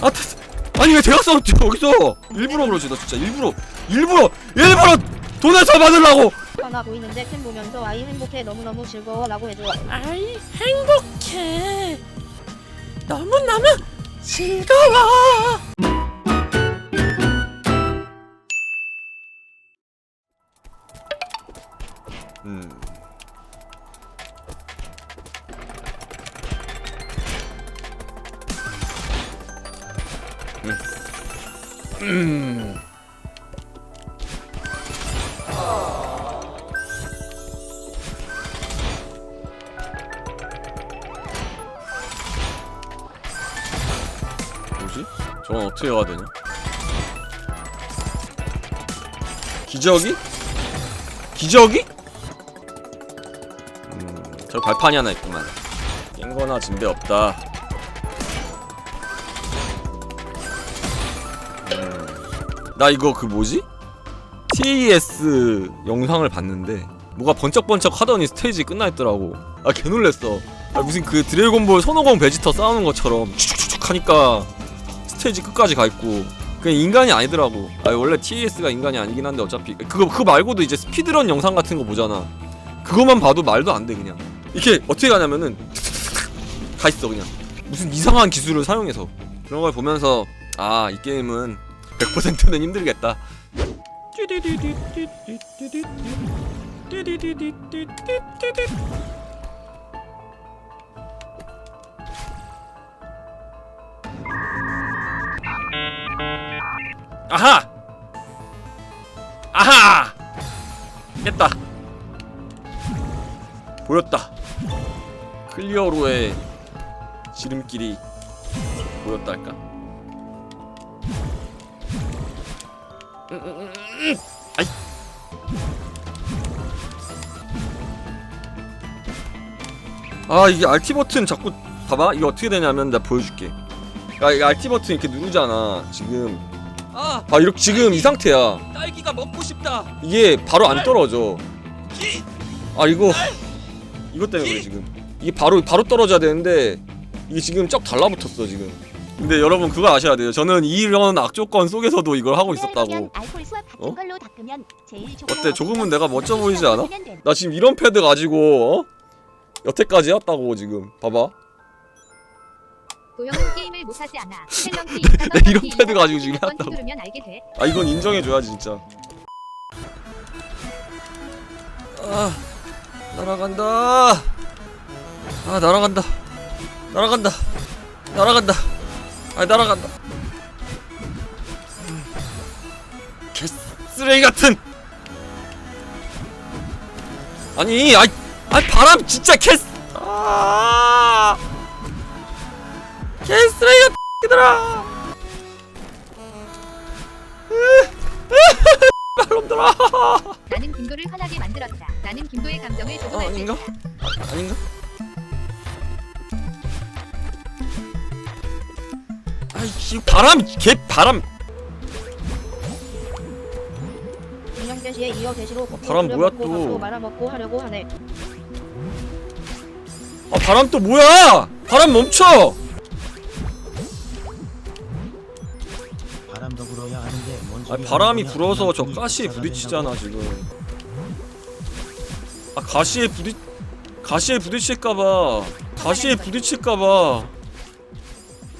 아, 타- 아니 왜 대각선을 뛰어 여기서? 일부러 그러지 나 진짜 일부러 일부러 일부러 돈을 더 받으려고. 하나 보이는데 팬 보면서 아이 행복해 너무너무 즐거워라고 해줘. 아이 행복해 너무너무 즐거워 음. 음. 음. 뭐지? 저건 어떻게 가야 되냐? 기저귀? 기저귀? 음, 저 발판이 하나 있구만. 깬거나 진배 없다. 나 이거 그 뭐지? TES 영상을 봤는데 뭐가 번쩍번쩍 하더니 스테이지 끝나 있더라고. 아 개놀랬어. 아, 무슨 그 드래곤볼 손오공 베지터 싸우는 것처럼 축축축축 하니까 스테이지 끝까지 가 있고 그냥 인간이 아니더라고. 아 원래 TES가 인간이 아니긴 한데 어차피 그거 그거 말고도 이제 스피드런 영상 같은 거 보잖아. 그거만 봐도 말도 안 돼 그냥. 이렇게 어떻게 가냐면은 가 있어 그냥 무슨 이상한 기술을 사용해서 그런 걸 보면서 아 이 게임은 100%는 힘들겠다. 아하! 아하! 깼다. 보였다. 클리어로의 지름길이 보였다 할까? 아이. 아 이게 RT 버튼 자꾸 봐봐 이게 어떻게 되냐면 내가 보여줄게. 야 이거 RT 버튼 이렇게 누르잖아 지금 아 아 이렇게 지금 이 상태야. 딸기가 먹고 싶다 이게 바로 안 떨어져. 아 이거 이것 때문에 그래 지금. 이게 바로 바로 떨어져야 되는데 이게 지금 쩍 달라붙었어 지금. 근데 여러분 그거 아셔야 돼요. 저는 이런 악조건 속에서도 이걸 하고 있었다고. 어? 어때? 조금은 내가 멋져 보이지 않아? 나 지금 이런 패드 가지고 어? 여태까지 했다고 지금. 봐봐. 도영은 게임을 못하지 않아. 헬런키 내 이런 패드 가지고 지금 해왔다고. 아 이건 인정해줘야지 진짜. 아 날아간다. 아 날아간다. 날아간다. 날아간다. 아 날아간다. 음. 개쓰레기 같은. 아니 아이 아 바람 진짜 개. 아 개쓰레기 같들아. 말놈들아. 나는 김도를 화나게 만들었다. 나는 김도의 감정을 어, 조종할 수 아닌가? 있다. 아닌가? 이 바람 개 바람 인형 대시에 이어 대시로 바람 뭐야 또. 말아먹고 하려고 하네. 아 바람 또 뭐야 바람 멈춰 바람도 불어야 하는데 뭔 아 바람이? 불어서 저 가시에 부딪히잖아. 지금 아 가시에 부딪 가시에 부딪힐까봐 가시에 부딪힐까봐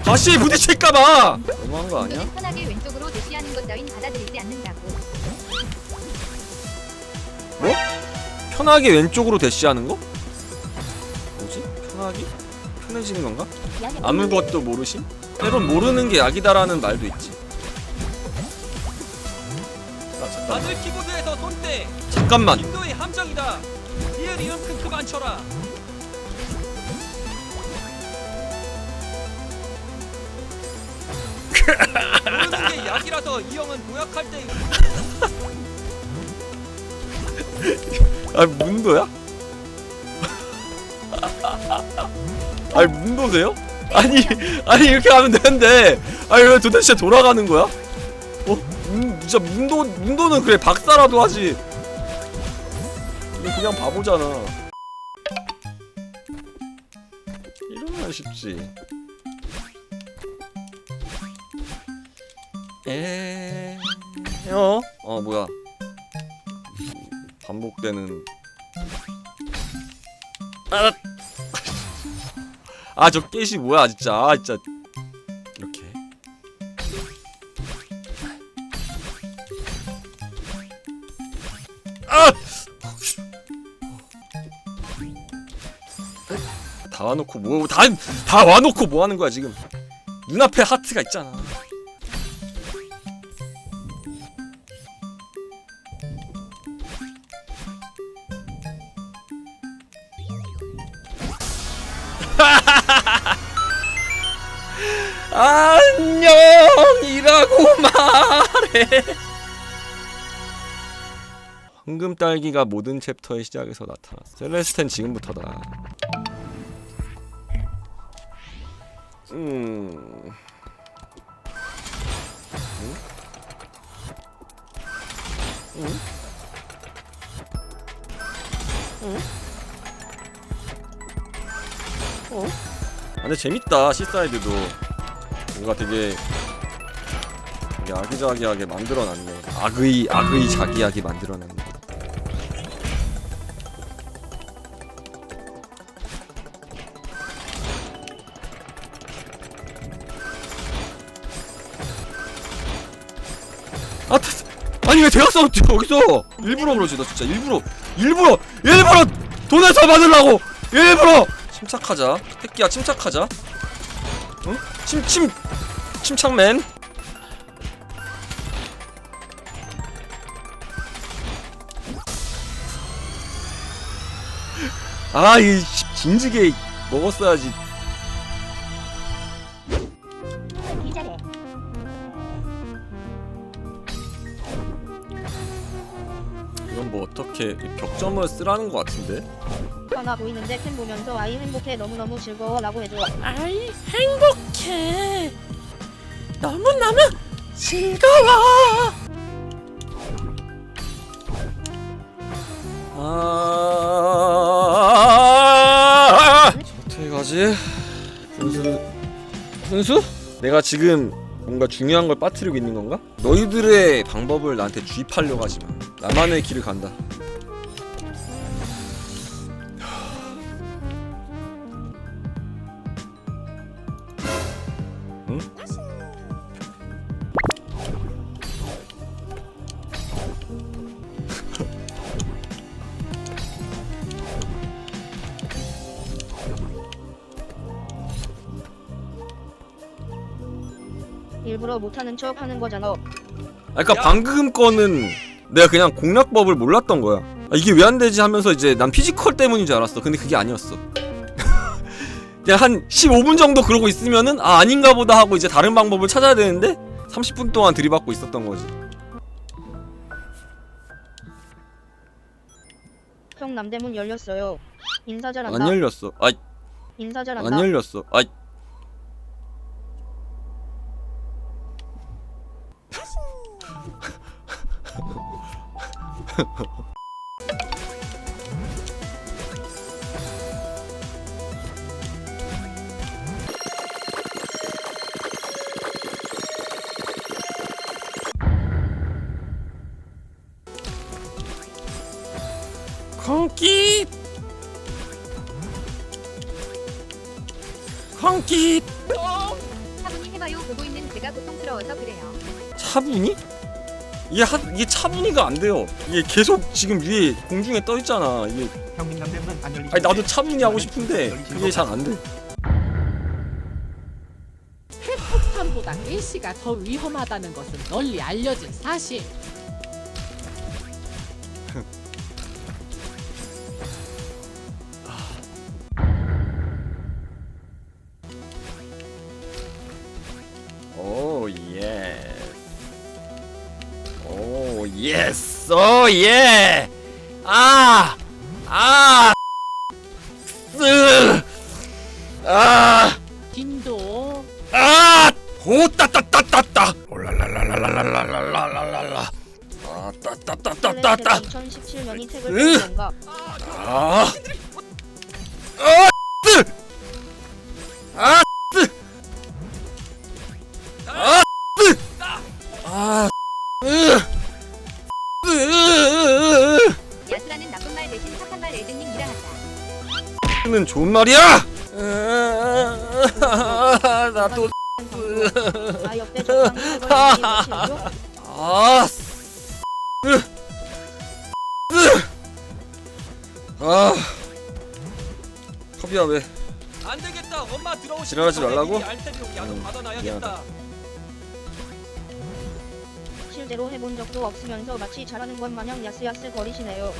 가시에 부딪힐까봐 너무한 거 아니야? 편하게 왼쪽으로 대시하는 것 따윈 받아들이지 않는다고. 편하게 왼쪽으로 대시하는 거? 뭐지? 편하게? 편해지는 건가? 아무것도 모르심? 때론 모르는 게 약이다라는 말도 있지. 아, 잠깐. 다들 키보드에서 손대 잠깐만. 인도의 함정이다 리을 이음 크크 많쳐라 모르는 게 약이라서 이 형은 도약할 때 아, 문도야? 아니, 문도세요? 아니, 아니, 이렇게 하면 되는데. 아니, 왜 도대체 돌아가는 거야? 어? 문, 진짜 문도, 문도는 그래, 박사라도 하지. 그냥 바보잖아. 이러면 쉽지. 에. 어? 어 뭐야? 반복되는. 아. 아저 깨시 뭐야 진짜. 아 진짜. 이렇게. 아! 다 와놓고 뭐다 다 와놓고 뭐 하는 거야 지금? 눈앞에 하트가 있잖아. 안녕이라고 말해. 황금 딸기가 모든 챕터의 시작에서 나타났어. 셀레스텐 지금부터다. 음. 응? 응? 응? 어? 아, 근데 재밌다 시사이드도. 뭔가 되게 되게 아기자기하게 만들어놨네. 악의 악의 자기하게 만들어놨네. 아, 다- 아니 왜 대학 싸웠지 여기서 일부러 그러지? 나 진짜 일부러 일부러 일부러 돈을 더 받으려고! 일부러 침착하자 새끼야 침착하자 응? 침침 침착맨 아이 진지게 먹었어야지. 이건 뭐 어떻게 벽점을 쓰라는 것 같은데 편하 보이는데 팬 보면서 아이 행복해 너무너무 즐거워 라고 해줘. 아이 행복해 너무너무 즐거워 아 어떻게 가지? 분수 분수? 내가 지금 뭔가 중요한 걸 빠뜨리고 있는 건가? 너희들의 방법을 나한테 주입하려고 하지 마. 나만의 길을 간다. 못하는 척 하는 거잖아. 아, 그러니까 야. 방금 거는 내가 그냥 공략법을 몰랐던 거야. 아, 이게 왜 안 되지 하면서 이제 난 피지컬 때문인 줄 알았어. 근데 그게 아니었어. 그냥 한 15분 정도 그러고 있으면은 아 아닌가 보다 하고 이제 다른 방법을 찾아야 되는데 30분 동안 들이받고 있었던 거지. 형 남대문 열렸어요. 인사 잘한다. 안 열렸어. 아, 인사 잘한다. 안 열렸어. 아, 콩깃 콩깃 차분히 해봐요. 보고 있는 제가 고통스러워서 그래요. 차분히? 이게 하, 이게 차분히가 안 돼요. 이게 계속 지금 위에 공중에 떠 있잖아. 이게 형님 남대문 안 열리죠? 아니 나도 차분히 하고 싶은데 그게 잘 안 돼. 폭탄보다 일시가 더 위험하다는 것은 널리 알려진 사실 오. 오 예스. 오 예. 아. 아. 쓰. 아. 아! 올랄랄랄랄랄랄랄랄랄랄라. 아, 따따따따따따. 2017년이 책을 으! 본 건가? 아. 아! 좋은 말이야! 나또 아 며칠로 아, 쓰-. 아, 컵이야 왜? 안 되겠다. 엄마 들어오시면 지랄하지 말라고? 응, 받아놔야겠다. 실제로 해본 적도 없으면서 마치 잘하는 것 마냥 야스야스 거리시네요.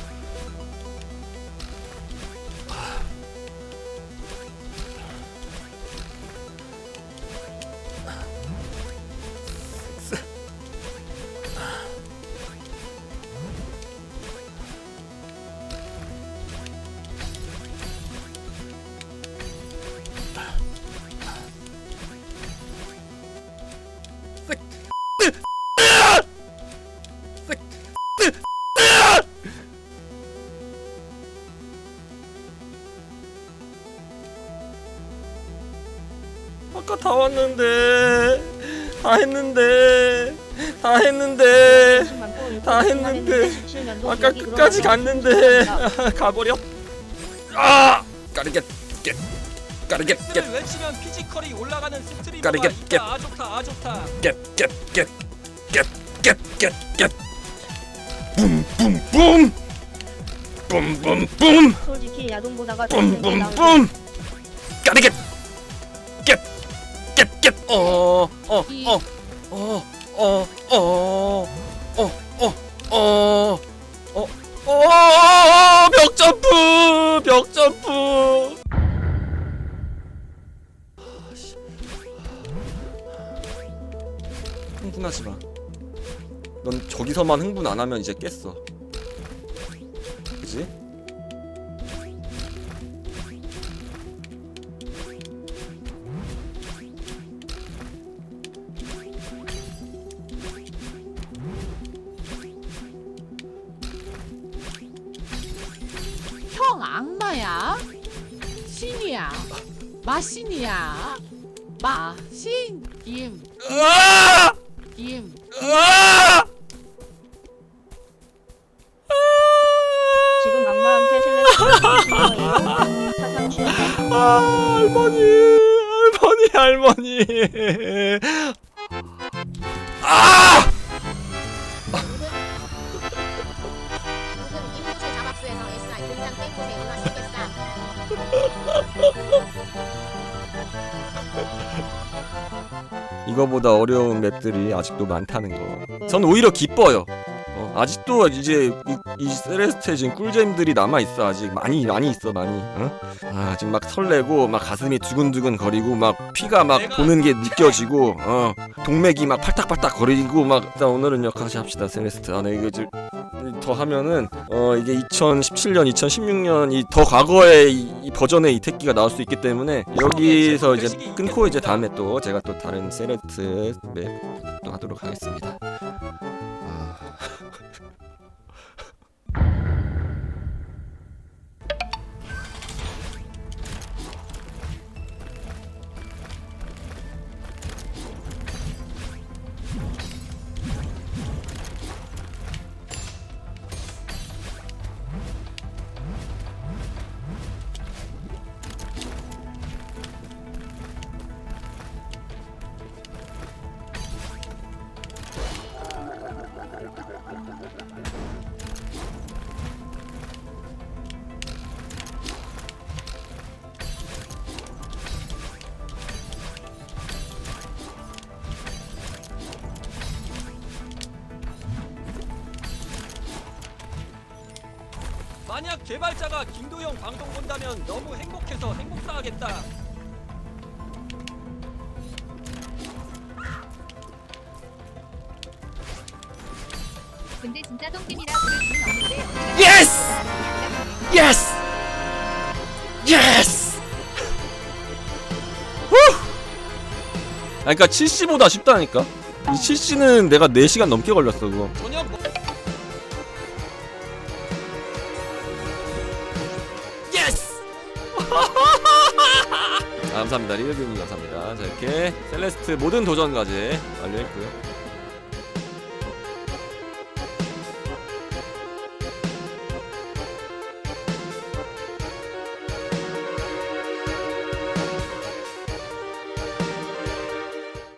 아까 다 했는데, 다 했는데, 다 했는데, 아까 끝까지 갔는데, 가버려. 아, 까르겟, 겟, 까르겟, 겟, 를 외치면 피지컬이 올라가는 스트리머가 까르게, 있다. 겟. 아 좋다. 아 좋다. 겟, 겟, 겟, 겟, 겟, 겟, 겟. 붐, 붐, 붐. 붐, 붐, 붐. 솔직히 야동 보다가 뿜. 까르겟, 겟, 어, 어, 어, 어, 어, 어, 어, 어, 어, 어, 어. 그지? 형 악마야? 신이야? 마신이야? 마신 김 으아! 김. 으아! 지금 악마한테 거예요. 사탕 취향. 아, 할머니, 할머니, 할머니. 아! 응하시겠다. 이거보다 어려운 맵들이 아직도 많다는 거. 전 오히려 기뻐요. 어, 아직도 이제 이, 이 세레스테 지금 꿀잼들이 남아 있어 아직 많이 많이 있어 많이. 어? 아 지금 막 설레고 막 가슴이 두근두근 거리고 막 피가 막 도는 게 느껴지고 어 동맥이 막 팔딱팔딱 거리고 막 일단 오늘은 여기까지 합시다 세레스테. 아네 이거 이제 더 하면은 어 이게 2017년 2016년 이 더 과거의 이, 이 버전의 이 택기가 나올 수 있기 때문에 여기서 이제 끊고 이제 다음에 또 제가 또 다른 세레트 맵또 하도록 하겠습니다. 만약 개발자가 김도영 방송 본다면 너무 행복해서 행복상하겠다. 근데 진짜 똥찜이라 부를 수는 없는데 어디가 예스! 예스! 예스! 후! 아 그니까 70보다 쉽다니까 이 70는 내가 4시간 넘게 걸렸어 그거 저녁 감사합니다. 리얼뷰님 감사합니다. 자 이렇게 셀레스트 모든 도전까지 완료했고요